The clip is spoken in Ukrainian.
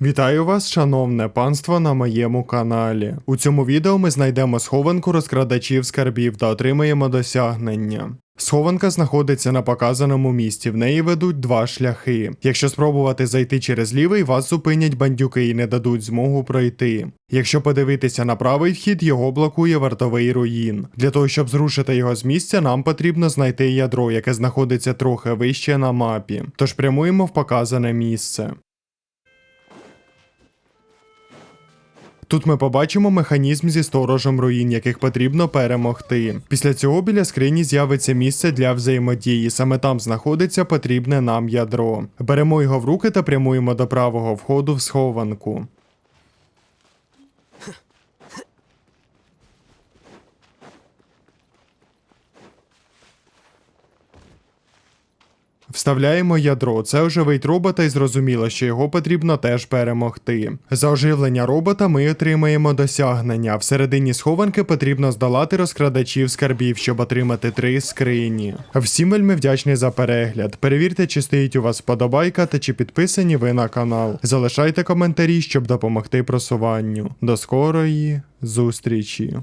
Вітаю вас, шановне панство, на моєму каналі. У цьому відео ми знайдемо схованку розкрадачів скарбів та отримаємо досягнення. Схованка знаходиться на показаному місці, в неї ведуть два шляхи. Якщо спробувати зайти через лівий, вас зупинять бандюки і не дадуть змогу пройти. Якщо подивитися на правий вхід, його блокує вартовий руїн. Для того, щоб зрушити його з місця, нам потрібно знайти ядро, яке знаходиться трохи вище на мапі. Тож прямуємо в показане місце. Тут ми побачимо механізм зі сторожем руїн, яких потрібно перемогти. Після цього біля скрині з'явиться місце для взаємодії. Саме там знаходиться потрібне нам ядро. Беремо його в руки та прямуємо до правого входу в схованку. Вставляємо ядро. Це оживить робота і зрозуміло, що його потрібно теж перемогти. За оживлення робота ми отримаємо досягнення. Всередині схованки потрібно здолати розкрадачів скарбів, щоб отримати три скрині. Всім вельми вдячний за перегляд. Перевірте, чи стоїть у вас вподобайка та чи підписані ви на канал. Залишайте коментарі, щоб допомогти просуванню. До скорої зустрічі!